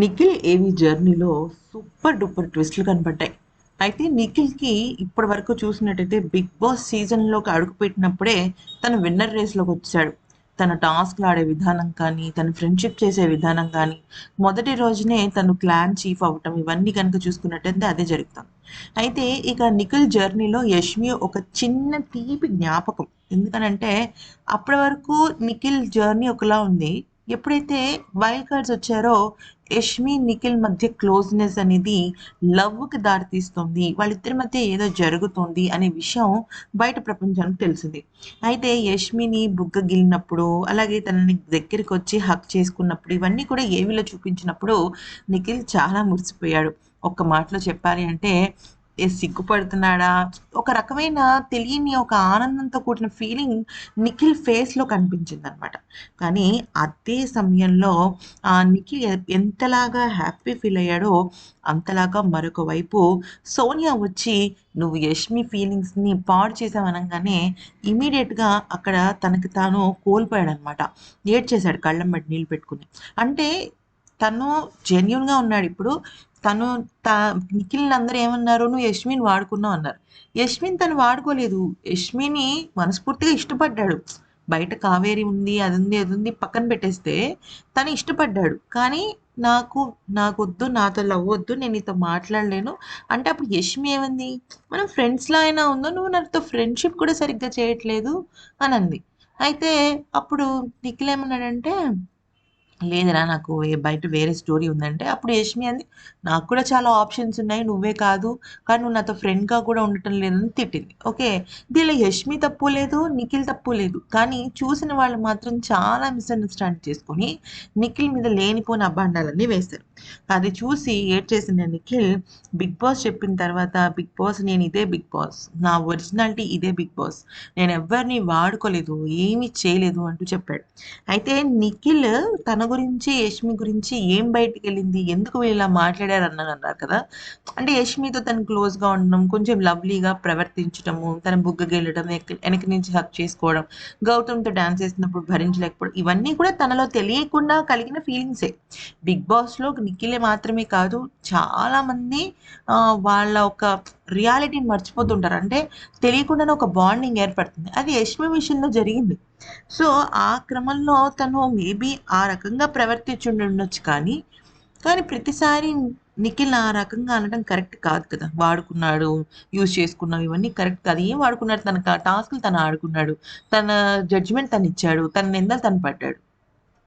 నిఖిల్ ఏవి జర్నీలో super duper ట్విస్ట్లు కనపడ్డాయి. అయితే నిఖిల్కి ఇప్పటి వరకు చూసినట్టయితే బిగ్ బాస్ సీజన్లోకి అడుగుపెట్టినప్పుడే తను విన్నర్ రేస్లోకి వచ్చాడు. తన టాస్క్లు ఆడే విధానం కానీ తన ఫ్రెండ్షిప్ చేసే విధానం కానీ మొదటి రోజునే తను క్లాన్ చీఫ్ అవ్వటం ఇవన్నీ కనుక చూసుకున్నట్టయితే అదే జరుగుతాం. అయితే ఇక నిఖిల్ జర్నీలో యష్మి ఒక చిన్న తీపి జ్ఞాపకం. ఎందుకనంటే అప్పటి వరకు నిఖిల్ జర్నీ ఒకలా ఉంది. ఎప్పుడైతే వైల్డ్ కార్డ్స్ వచ్చారో యష్మి నిఖిల్ మధ్య క్లోజ్నెస్ అనేది లవ్కి దారితీస్తుంది. వాళ్ళిద్దరి మధ్య ఏదో జరుగుతుంది అనే విషయం బయట ప్రపంచానికి తెలిసింది. అయితే యష్మిని బుగ్గ గిల్లినప్పుడు అలాగే తనని దగ్గరికి వచ్చి హక్ చేసుకున్నప్పుడు ఇవన్నీ కూడా ఏవిలో చూపించినప్పుడు నిఖిల్ చాలా మురిసిపోయాడు. ఒక్క మాటలో చెప్పాలి అంటే సిగ్గుపడుతున్నాడా ఒక రకమైన తెలియని ఒక ఆనందంతో కూడిన ఫీలింగ్ నిఖిల్ ఫేస్లో కనిపించింది అనమాట కానీ అదే సమయంలో ఆ నిఖిల్ ఎంతలాగా హ్యాపీ ఫీల్ అయ్యాడో అంతలాగా మరొక వైపు సోనియా వచ్చి నువ్వు యష్మి ఫీలింగ్స్ని పాడు చేసావనగానే ఇమీడియట్గా అక్కడ తనకి తాను కోల్పోయాడు అనమాట ఏడ్చేశాడు కళ్ళం బట్టి నీళ్ళు పెట్టుకుని. అంటే తను జెన్యున్గా ఉన్నాడు ఇప్పుడు. తను నిఖిల్ అందరూ ఏమన్నారు? నువ్వు యష్మిన్ వాడుకున్నావు అన్నారు. యష్మిన్ తను వాడుకోలేదు. యష్మిని మనస్ఫూర్తిగా ఇష్టపడ్డాడు. బయట కావేరి ఉంది అది ఉంది అది ఉంది పక్కన పెట్టేస్తే తను ఇష్టపడ్డాడు. కానీ నాకు నాకు వద్దు నాతో లవ్ వద్దు నేను నీతో మాట్లాడలేను. అంటే అప్పుడు యష్మి ఏమంది? మనం ఫ్రెండ్స్లా అయినా ఉందో నువ్వు నాతో ఫ్రెండ్షిప్ కూడా సరిగ్గా చేయట్లేదు అని అంది. అయితే అప్పుడు నిఖిల్ ఏమన్నాడంటే లేదురా నాకు బయట వేరే స్టోరీ ఉందంటే అప్పుడు యష్మి అంది నాకు కూడా చాలా ఆప్షన్స్ ఉన్నాయి నువ్వే కాదు కానీ నువ్వు నాతో ఫ్రెండ్గా కూడా ఉండటం లేదని తిట్టింది. ఓకే దీనిలో యష్మి తప్పు లేదు నిఖిల్ తప్పు లేదు కానీ చూసిన వాళ్ళు మాత్రం చాలా మిస్అండర్స్టాండ్ చేసుకొని నిఖిల్ మీద లేనిపోని అభాండాలన్నీ వేస్తారు అది చూసి ఏడ్ చేసిన నిఖిల్ బిగ్ బాస్ చెప్పిన తర్వాత బిగ్ బాస్ నేను ఇదే బిగ్ బాస్ నా ఒరిజినాలిటీ ఇదే బిగ్ బాస్ నేను ఎవరిని వాడుకోలేదు ఏమీ చేయలేదు అంటూ చెప్పాడు. అయితే నిఖిల్ తన గురించి యష్మి గురించి ఏం బయటకు వెళ్ళింది ఎందుకు వీళ్ళు ఇలా మాట్లాడారు అన్నారు అన్నారు కదా. అంటే యష్మితో తను క్లోజ్గా ఉండడం కొంచెం లవ్లీగా ప్రవర్తించడము తన బుగ్గ వెనక నుంచి హక్ చేసుకోవడం గౌతమ్తో డాన్స్ చేసినప్పుడు భరించలేకపోవడం ఇవన్నీ కూడా తనలో తెలియకుండా కలిగిన ఫీలింగ్సే. బిగ్ బాస్లో నిఖిలే మాత్రమే కాదు చాలామంది ఆ, వాళ్ళ ఒక రియాలిటీని మర్చిపోతుంటారు. అంటే తెలియకుండానే ఒక బాండింగ్ ఏర్పడుతుంది. అది యష్మి విషయంలో జరిగింది. సో ఆ క్రమంలో తను మేబీ ఆ రకంగా ప్రవర్తించుండొచ్చు కానీ కానీ ప్రతిసారి నిఖిల్ ఆ రకంగా అనడం కరెక్ట్ కాదు కదా. వాడుకున్నాడు యూజ్ చేసుకున్నావు ఇవన్నీ కరెక్ట్ కాదు. ఏం వాడుకున్నాడు? తన టాస్క్లు తను ఆడుకున్నాడు. తన జడ్జిమెంట్ తను ఇచ్చాడు తన నిందలు తను పడ్డాడు.